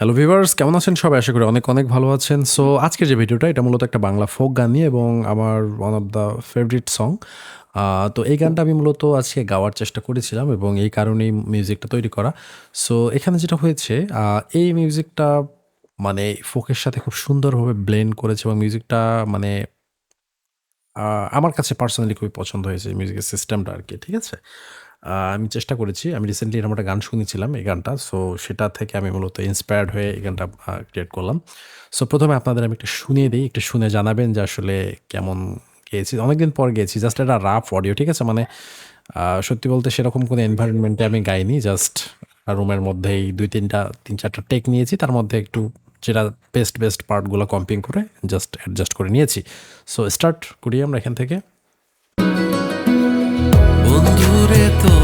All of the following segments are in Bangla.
হ্যালো ভিভার্স কেমন আছেন সবাই? আশা করি অনেক অনেক ভালো আছেন। সো আজকের যে ভিডিওটা এটা মূলত একটা বাংলা ফোক গান নিয়ে এবং আমার one of the favourite song তো এই গানটা আমি মূলত আজকে গাওয়ার চেষ্টা করেছিলাম এবং এই কারণেই মিউজিকটা তৈরি করা। সো এখানে যেটা হয়েছে এই মিউজিকটা মানে ফোকের সাথে খুব সুন্দরভাবে ব্লেন্ড করেছে এবং মিউজিকটা মানে আমার কাছে পার্সোনালি খুবই পছন্দ হয়েছে মিউজিকের সিস্টেমটা আর কি, ঠিক আছে? আমি চেষ্টা করেছি। আমি রিসেন্টলি এরকম একটা গান শুনেছিলাম এই গানটা। সো সেটা থেকে আমি মূলত ইন্সপায়ার্ড হয়ে এই গানটা ক্রিয়েট করলাম। সো প্রথমে আপনাদের আমি একটু শুনিয়ে দিই। একটু শুনে জানাবেন যে আসলে কেমন গেয়েছি। অনেকদিন পর গেয়েছি। জাস্ট একটা রাফ অডিও ঠিক আছে? মানে সত্যি বলতে সেরকম কোনো এনভায়রনমেন্টে আমি গাইনি। জাস্ট রুমের মধ্যেই দুই তিনটা, তিন চারটা টেক নিয়েছি। তার মধ্যে একটু যেটা বেস্ট বেস্ট পার্টগুলো কম্পিং করে জাস্ট অ্যাডজাস্ট করে নিয়েছি। সো স্টার্ট করি আমরা এখান থেকে। তো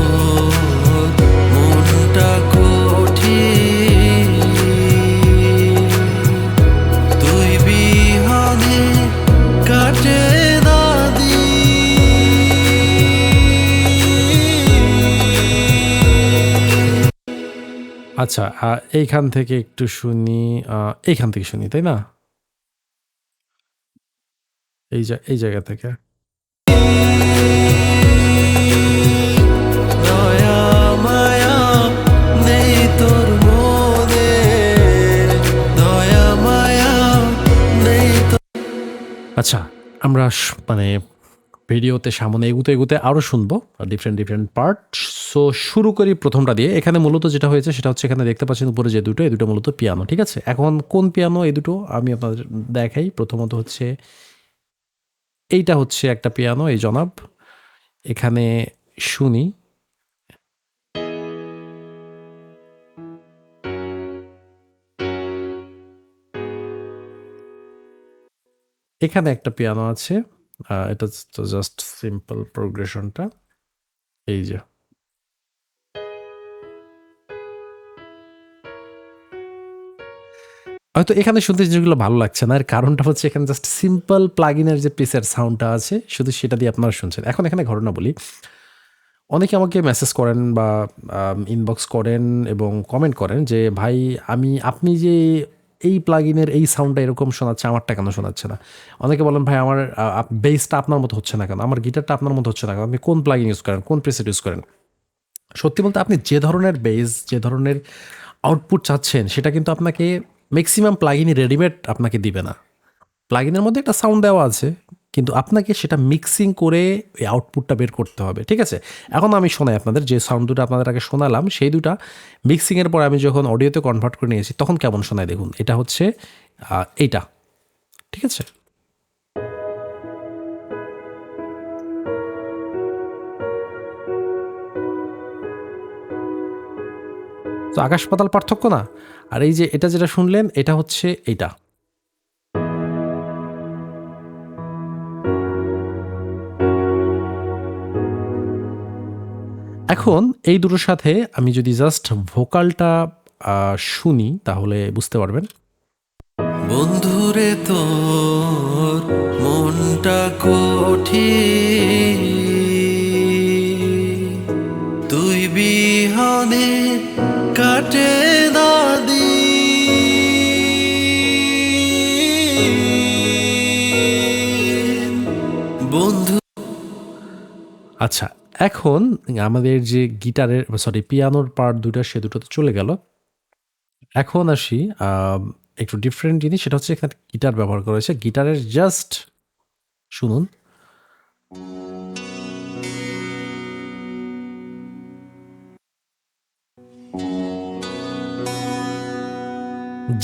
আচ্ছা এইখান থেকে একটু শুনি এইখান থেকে শুনি, তাই না? এই এই জায়গা থেকে। আমরা মানে ভিডিওতে সামনে এগুতে এগুতে আরও শুনব ডিফারেন্ট ডিফারেন্ট পার্ট সো শুরু করি প্রথমটা দিয়ে। এখানে মূলত যেটা হয়েছে সেটা হচ্ছে এখানে দেখতে পাচ্ছেন উপরে যে দুটো এই দুটো মূলত পিয়ানো ঠিক আছে? এখন কোন পিয়ানো এই দুটো আমি আপনাদের দেখাই। প্রথমত হচ্ছে এইটা হচ্ছে একটা পিয়ানো এই জনাব। এখানে শুনি। এখানে একটা পিয়ানো আছে। এটা তো জাস্ট সিম্পল প্রোগ্রেশনটা এই যে। হয়তো এখানে শুনতে যেগুলো ভালো লাগছে না। এর কারণটা হচ্ছে এখানে জাস্ট সিম্পল প্লাগিনের যে পিসের সাউন্ডটা আছে, শুধু সেটা দিয়ে আপনারা শুনছেন। এখন এখানে ঘটনা বলি। অনেকে আমাকে মেসেজ করেন বা ইনবক্স করেন এবং কমেন্ট করেন যে, ভাই, আমি, আপনি যে এই প্লাগিনের এই সাউন্ডটা এরকম শোনাচ্ছে, আমারটা কেন শোনাচ্ছে না? অনেকে বলেন, ভাই, আমার বেসটা আপনার মতো হচ্ছে না কেন? আমার গিটারটা আপনার মতো হচ্ছে না কেন? আপনি কোন প্লাগিন ইউজ করেন? কোন প্রেসেট ইউজ করেন? সত্যি বলতে আপনি যে ধরনের বেস যে ধরনের আউটপুট চাচ্ছেন, সেটা কিন্তু আপনাকে ম্যাক্সিমাম প্লাগিনই রেডিমেড আপনাকে দিবে না। প্লাগিনের মধ্যে একটা সাউন্ড দেওয়া আছে। কিন্তু আপনাকে সেটা মিক্সিং করে এই আউটপুটটা বের করতে হবে, ঠিক আছে? এখন আমি শোনাই আপনাদের, যে সাউন্ড দুটো আপনাদের আগে শোনালাম, সেই দুটা মিক্সিংয়ের পর আমি যখন অডিওতে কনভার্ট করে নিয়েছি, তখন কেমন শোনায় দেখুন? এটা হচ্ছে এইটা, ঠিক আছে? তো আকাশ পাতাল পার্থক্য না? আর এই যে এটা যেটা শুনলেন, এটা হচ্ছে এইটা। এখন এই দুটোর সাথে আমি যদি জাস্ট ভোকালটা শুনি তাহলে বুঝতে পারবেন বন্ধুরে তোর মনটা কঠিন তুই বিহনে কাটে দিন। বন্ধু আচ্ছা এখন আমাদের যে গিটারের সরি পিয়ানোর পার্ট দুটো সে দুটো তো চলে গেল। এখন আসি একটু ডিফারেন্ট জিনিস, সেটা হচ্ছে এখানে গিটার ব্যবহার করা হয়েছে। গিটারের জাস্ট শুনুন।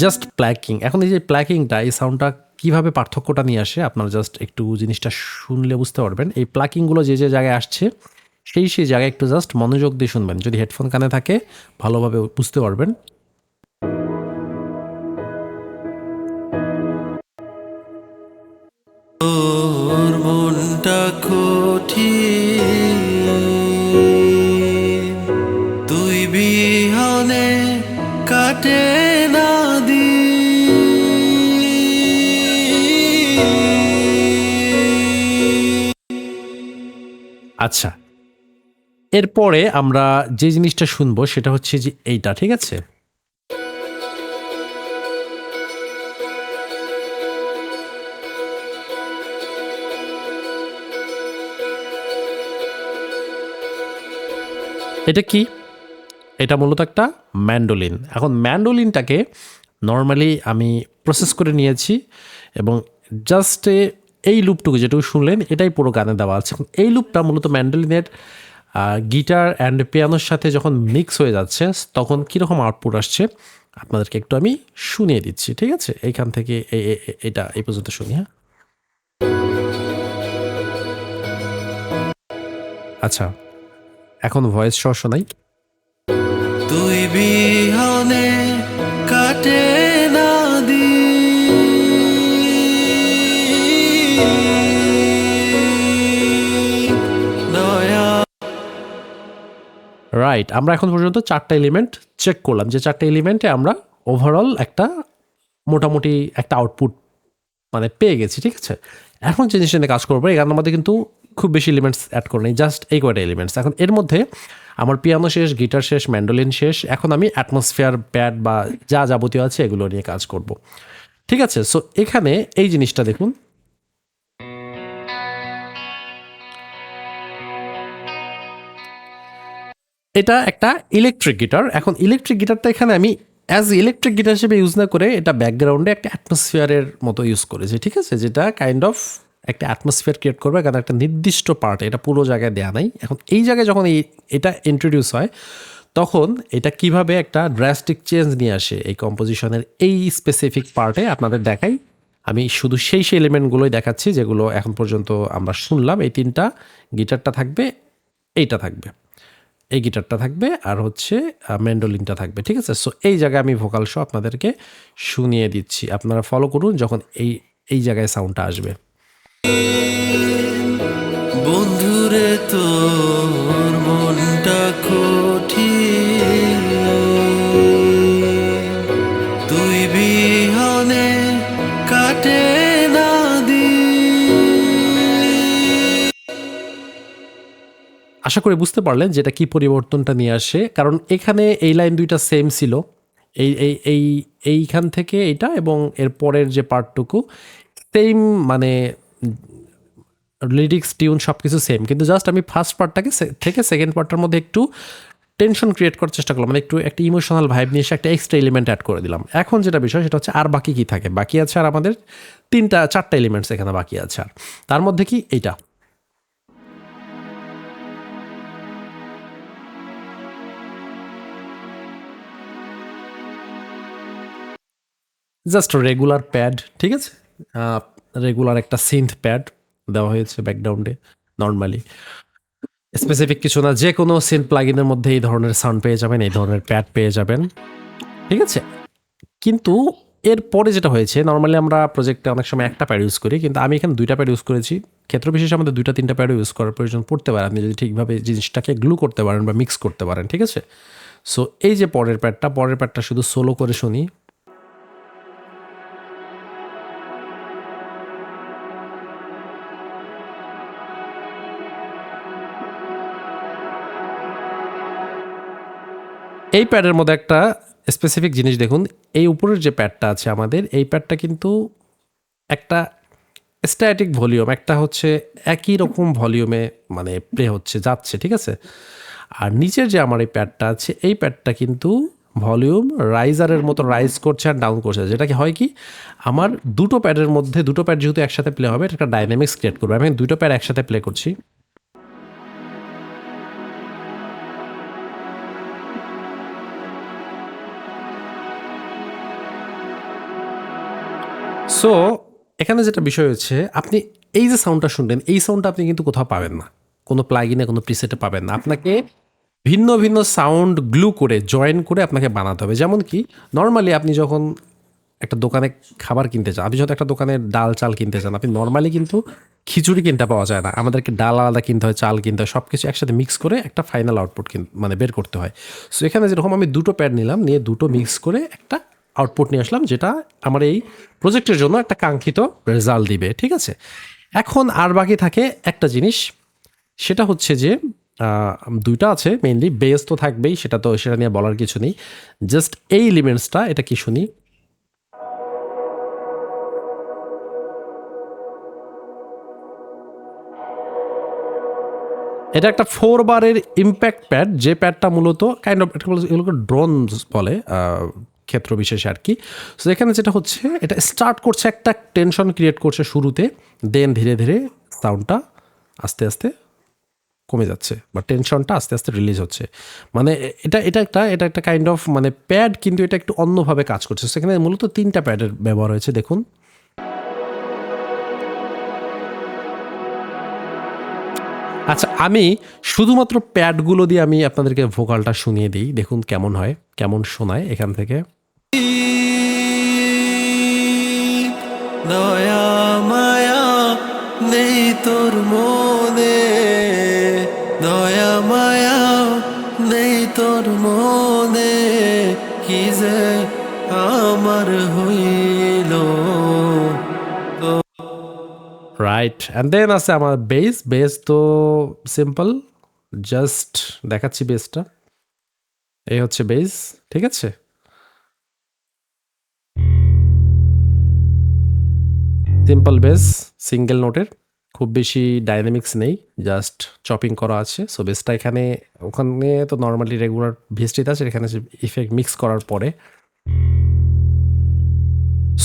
জাস্ট প্ল্যাকিং এখন এই যে প্ল্যাকিংটা এই সাউন্ডটা কীভাবে পার্থক্যটা নিয়ে আসে? আপনারা জাস্ট একটু জিনিসটা শুনলে বুঝতে পারবেন। এই প্লাকিংগুলো যে যে জায়গায় আসছে সেই সেই জায়গায় একটু জাস্ট মনোযোগ দিয়ে শুনবেন। যদি হেডফোন কানে থাকে ভালোভাবে বুঝতে পারবেন। তোর মনটা কঠিন। তুই বিহনে কাটে না দিন। আচ্ছা এরপরে আমরা যে জিনিসটা শুনব সেটা হচ্ছে যে এইটা, ঠিক আছে? এটা কি? এটা মূলত একটা ম্যান্ডোলিন এখন ম্যান্ডোলিনটাকে নর্মালি আমি প্রসেস করে নিয়েছি এবং জাস্ট এই লুপটুকু যেটুকু শুনলেন, এটাই পুরো গানে দেওয়া আছে। এই লুপটা মূলত ম্যান্ডোলিনের গিটার অ্যান্ড পিয়ানোর সাথে যখন মিক্স হয়ে যাচ্ছে, তখন কীরকম আউটপুট আসছে? আপনাদেরকে একটু আমি শুনিয়ে দিচ্ছি, ঠিক আছে? এইখান থেকে এটা এই পর্যন্ত শুনি হ্যাঁ? আচ্ছা এখন ভয়েস সহ শোনাই। তুই বিহনে কাটে রাইট আমরা এখন পর্যন্ত চারটা এলিমেন্ট চেক করলাম। যে চারটা এলিমেন্টে আমরা ওভারঅল একটা মোটামুটি একটা আউটপুট মানে পেয়ে গেছি, ঠিক আছে? এখন যে জিনিসটা কাজ করব গানের মধ্যে কিন্তু খুব বেশি এলিমেন্টস অ্যাড করে নেই জাস্ট এই কয়টা এলিমেন্টস এখন এর মধ্যে আমার পিয়ানো শেষ গিটার শেষ ম্যান্ডোলিন শেষ, এখন আমি অ্যাটমসফিয়ার প্যাড বা যা যাবতীয় আছে এগুলো নিয়ে কাজ করব। ঠিক আছে? সো এখানে এই জিনিসটা দেখুন এটা একটা ইলেকট্রিক গিটার এখন ইলেকট্রিক গিটারটা এখানে আমি অ্যাজ ইলেকট্রিক গিটার হিসেবে ইউজ না করে এটা ব্যাকগ্রাউন্ডে একটা অ্যাটমসফিয়ারের মতো ইউজ করেছি, ঠিক আছে? যেটা কাইন্ড অফ একটা অ্যাটমসফিয়ার ক্রিয়েট করবে, কারণ একটা নির্দিষ্ট পার্ট এটা পুরো জায়গায় দেওয়া নাই। এখন এই জায়গায় যখন এই, এটা ইন্ট্রোডিউস হয়, তখন এটা কীভাবে একটা ড্রাস্টিক চেঞ্জ নিয়ে আসে এই কম্পোজিশনের এই স্পেসিফিক পার্টে আপনাদের দেখাই। আমি শুধু সেই সেই এলিমেন্টগুলোই দেখাচ্ছি, যেগুলো এখন পর্যন্ত আমরা শুনলাম। এই তিনটা গিটারটা থাকবে, এইটা থাকবে। এই গিটারটা থাকবে আর হচ্ছে ম্যান্ডোলিনটা থাকবে, ঠিক আছে? সো এই জায়গায় আমি ভোকাল শো আপনাদেরকে শুনিয়ে দিচ্ছি। আপনারা ফলো করুন যখন এই এই জায়গায় সাউন্ডটা আসবে। বন্ধুরে, তোর মনটা কঠিন। আশা করি বুঝতে পারলেন যেটা কি পরিবর্তনটা নিয়ে আসে। কারণ এখানে এই লাইন দুইটা সেম ছিল। এই এই এই, এইখান থেকে এইটা এবং এর পরের যে পার্টটুকু সেম মানে লিরিক্স টিউন সব কিছু সেম কিন্তু জাস্ট আমি ফার্স্ট পার্টটাকে থেকে সেকেন্ড পার্টটার মধ্যে একটু টেনশন ক্রিয়েট করার চেষ্টা করলাম। মানে একটু, একটা ইমোশনাল ভাইব নিয়ে এসে একটা এক্সট্রা এলিমেন্ট অ্যাড করে দিলাম। এখন যেটা বিষয় সেটা হচ্ছে আর বাকি কি থাকে? বাকি আছে আর আমাদের তিনটা, চারটা এলিমেন্টস এখানে বাকি আছে আর। তার মধ্যে কি? এইটা। জাস্ট রেগুলার প্যাড ঠিক আছে? রেগুলার একটা সিন্থ প্যাড দেওয়া হয়েছে ব্যাকগ্রাউন্ডে নর্মালি স্পেসিফিক কিছু না যে কোনো সিন্থ প্লাগিনের মধ্যে এই ধরনের সাউন্ড পেয়ে যাবেন, এই ধরনের প্যাড পেয়ে যাবেন, ঠিক আছে? কিন্তু এরপরে যেটা হয়েছে নর্মালি আমরা প্রজেক্টে অনেক সময় একটা প্যাড ইউজ করি, কিন্তু আমি এখানে দুইটা প্যাড ইউজ করেছি। ক্ষেত্র বিশেষে আমাদের দুইটা, তিনটা প্যাডও ইউজ করার প্রয়োজন পড়তে পারে। আপনি যদি ঠিকভাবে জিনিসটাকে গ্লু করতে পারেন বা মিক্স করতে পারেন, ঠিক আছে? সো এই যে পরের প্যাডটা পরের প্যাডটা শুধু সোলো করে শুনি এই প্যাডের মধ্যে একটা স্পেসিফিক জিনিস দেখুন। এই উপরের যে প্যাডটা আছে আমাদের, এই প্যাডটা কিন্তু একটা স্ট্যাটিক ভলিউম একটা হচ্ছে একই রকম ভলিউমে মানে প্লে হচ্ছে, যাচ্ছে, ঠিক আছে? আর নিচের যে আমার এই প্যাডটা আছে, এই প্যাডটা কিন্তু ভলিউম রাইজারের মতো রাইজ করছে আর ডাউন করছে। যেটা কি হয় কি, আমার দুটো প্যাডের মধ্যে, দুটো প্যাড যেহেতু একসাথে প্লে হবে, এটা একটা ডাইনামিক্স ক্রিয়েট করবে। আমি দুটো প্যাড একসাথে প্লে করছি। সো এখানে যেটা বিষয় হচ্ছে, আপনি এই যে সাউন্ডটা শুনলেন, এই সাউন্ডটা আপনি কিন্তু কোথাও পাবেন না। কোনো প্লাগিনে কোনো প্রিসেটে পাবেন না। আপনাকে ভিন্ন ভিন্ন সাউন্ড গ্লু করে জয়েন করে আপনাকে বানাতে হবে। যেমন কি নর্মালি আপনি যখন একটা দোকানে খাবার কিনতে চান আপনি যখন একটা দোকানে ডাল, চাল কিনতে চান আপনি নর্মালি কিন্তু খিচুড়ি কিনতে পাওয়া যায় না। আমাদেরকে ডাল আলাদা কিনতে হয়, চাল কিনতে হয় সব কিছু একসাথে মিক্স করে একটা ফাইনাল আউটপুট মানে বের করতে হয়। সো এখানে যেরকম আমি দুটো প্যাড নিলাম, নিয়ে দুটো মিক্স করে একটা আউটপুট নিয়ে আসলাম, যেটা আমার এই প্রজেক্টের জন্য একটা কাঙ্ক্ষিত রেজাল্ট দিবে, ঠিক আছে? এখন আর বাকি থাকে একটা জিনিস, সেটা হচ্ছে যে দুইটা আছে মেইনলি বেস তো থাকবেই, সেটা তো, সেটা নিয়ে বলার কিছু নেই। জাস্ট এই এলিমেন্টসটা এটা কি শুনি? এটা একটা ফোর বারের ইম্প্যাক্ট প্যাড যে প্যাডটা মূলত কাইন্ড অফ এগুলোকে ড্রোন বলে ক্ষেত্র বিশেষে আর কি। সো এখানে যেটা হচ্ছে, এটা স্টার্ট করছে একটা টেনশন ক্রিয়েট করছে শুরুতে দেন ধীরে ধীরে সাউন্ডটা আস্তে আস্তে কমে যাচ্ছে বা টেনশনটা আস্তে আস্তে রিলিজ হচ্ছে। মানে এটা এটা একটা এটা একটা কাইন্ড অফ মানে প্যাড কিন্তু এটা একটু অন্যভাবে কাজ করছে। সেখানে মূলত তিনটা প্যাডের ব্যবহার হয়েছে, দেখুন। আচ্ছা আমি শুধুমাত্র প্যাডগুলো দিয়ে আমি আপনাদেরকে ভোকালটা শুনিয়ে দিই। দেখুন কেমন হয়, কেমন শোনায় এখান থেকে। দয়া মায়া নেই তোর মনে। দয়া মায়া নেই তোর মনে। কি যে আমার হইল। রাইট অ্যান্ড দেন আছে আমার বেস বেস তো সিম্পল জাস্ট দেখাচ্ছি বেসটা এই হচ্ছে বেস ঠিক আছে? সিম্পল বেস, সিঙ্গেল নোটের। খুব বেশি ডাইনামিক্স নেই, জাস্ট চপিং করা আছে। সো বেসটা এখানে, ওখানে তো নর্মালি রেগুলার ভিস্টিতে আছে, এখানে ইফেক্ট মিক্স করার পরে।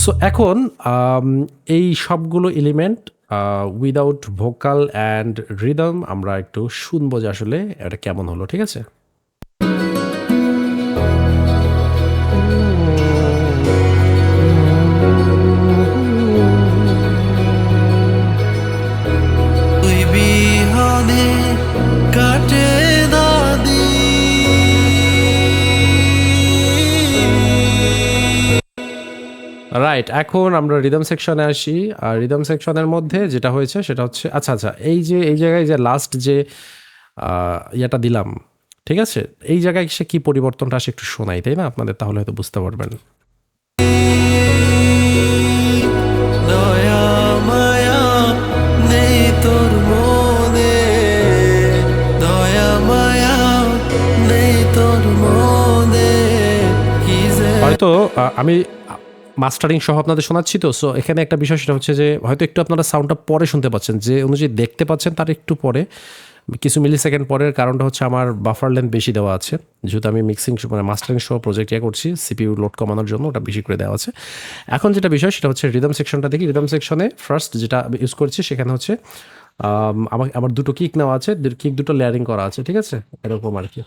সো এখন এই সবগুলো element without vocal and rhythm আমরা একটু শুনব যে আসলে এটা কেমন হলো, ঠিক আছে? রাইট এখন আমরা রিদম সেকশনে আসি আর রিদম সেকশনের মধ্যে যেটা হয়েছে সেটা হচ্ছে আচ্ছা আচ্ছা এই যে এই জায়গায় যে লাস্ট যে ইয়েটা দিলাম ঠিক আছে? এই জায়গায় সে কী পরিবর্তনটা আসে একটু শোনাই তাই না? আপনাদের তাহলে হয়তো বুঝতে পারবেন। হয়তো আমি মাস্টারিং সহ আপনাদের শোনাচ্ছি তো সো এখানে একটা বিষয় সেটা হচ্ছে যে হয়তো একটু আপনারা সাউন্ডটা পরে শুনতে পাচ্ছেন, যে অনুযায়ী দেখতে পাচ্ছেন তার একটু পরে। কিছু মিলি সেকেন্ড পরের কারণটা হচ্ছে আমার বাফার লেন্থ বেশি দেওয়া আছে, যেহেতু আমি মিক্সিং মানে মাস্টারিং সহ প্রজেক্ট ইয়ে করছি সিপিইউ লোড কমানোর জন্য ওটা বেশি করে দেওয়া আছে। এখন যেটা বিষয় সেটা হচ্ছে রিদম সেকশনটা দেখি রিদম সেকশনে ফার্স্ট যেটা ইউজ করছি সেখানে হচ্ছে আমার আমার দুটো কিক নেওয়া আছে কিক দুটো লেয়ারিং করা আছে, ঠিক আছে? এরকম আর কি।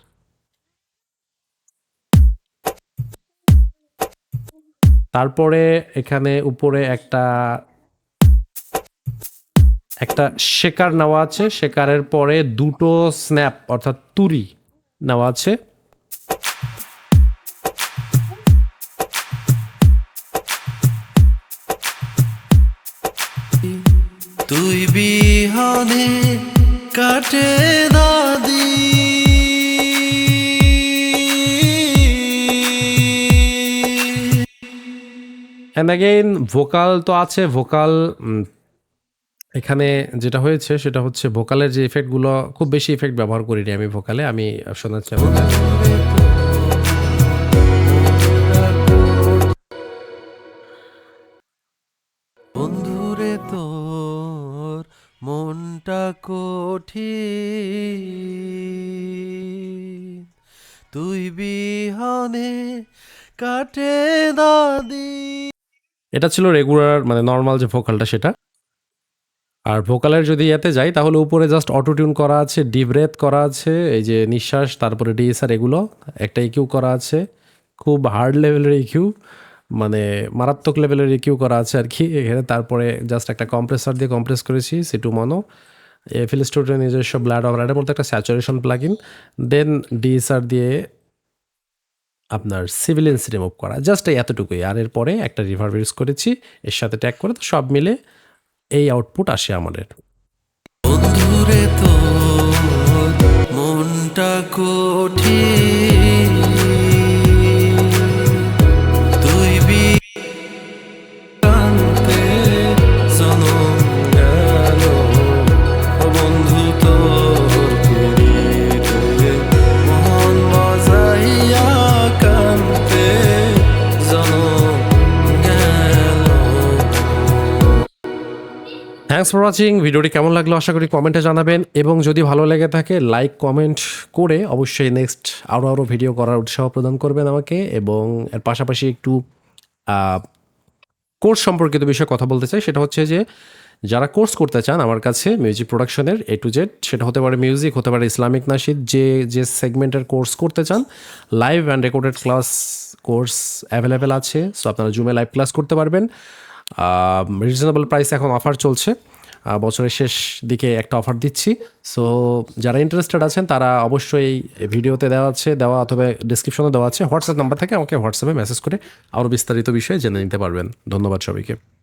তারপরে এখানে উপরে একটা একটা শেকার নেওয়া আছে। শেকারের পরে দুটো স্ন্যাপ, অর্থাৎ তুরি নেওয়া আছে। তুই বিহনে কাটে দাদি। অ্যান্ড অ্যাগেইন ভোকাল তো আছে ভোকাল এখানে যেটা হয়েছে সেটা হচ্ছে ভোকালের যে ইফেক্টগুলো খুব বেশি ইফেক্ট ব্যবহার করিনি আমি ভোকালে আমি শোনাচ্ছি বন্ধুরে তোর মনটা কঠিন। তুই বিহনে কাটে দাদি। এটা ছিল রেগুলার মানে নর্মাল যে ভোকালটা সেটা। আর ভোকালের যদি ইয়েতে যাই, তাহলে উপরে জাস্ট অটো টিউন করা আছে ডিপ ব্রেথ করা আছে, এই যে নিঃশ্বাস, তারপরে ডিএসআর এগুলো, একটা ইকিউ করা আছে, খুব হার্ড লেভেলের ইকিউ মানে মারাত্মক লেভেলের ইকিউ করা আছে আর কি। এখানে তারপরে জাস্ট একটা কম্প্রেসার দিয়ে কম্প্রেস করেছি সিটু মনো এফিল স্টুডিও নিজস্ব ব্লাড অপারেটার মধ্যে একটা saturation plug in then DSR দিয়ে আপনার সিভিলেন্স রিমুভ করা। জাস্ট এই এতটুকুই। আর এরপরে একটা রিভার্ভ ইউজ করেছি, এর সাথে ট্যাগ করে তো সব মিলে এই আউটপুট আসে আমাদের। মনটা কঠিন। ফর ওয়াচিং ভিডিওটি কেমন লাগল আশা করি কমেন্টে জানাবেন। এবং যদি ভালো লেগে থাকে লাইক কমেন্ট করে অবশ্যই নেক্সট আরও আরও ভিডিও করার উৎসাহ প্রদান করবেন আমাকে। এবং এর পাশাপাশি একটু কোর্স সম্পর্কিত বিষয়ে কথা বলতে চাই। সেটা হচ্ছে যে, যারা কোর্স করতে চান আমার কাছে মিউজিক প্রোডাকশনের এ টু জেড সেটা হতে পারে মিউজিক হতে পারে ইসলামিক নাশিদ যে যে সেগমেন্টের কোর্স করতে চান live and recorded class course available আছে। সো আপনারা জুমে লাইভ ক্লাস করতে পারবেন। রিজনেবল প্রাইস এখন অফার চলছে। বছরের শেষ দিকে একটা অফার দিচ্ছি। সো যারা ইন্টারেস্টেড আছেন, তারা অবশ্যই ভিডিওতে দেওয়া আছে, দেওয়া অথবা ডিসক্রিপশনে দেওয়া আছে। হোয়াটসঅ্যাপ নাম্বার থেকে আমাকে হোয়াটসঅ্যাপে মেসেজ করে আরও বিস্তারিত বিষয়ে জেনে নিতে পারবেন। ধন্যবাদ সবাইকে।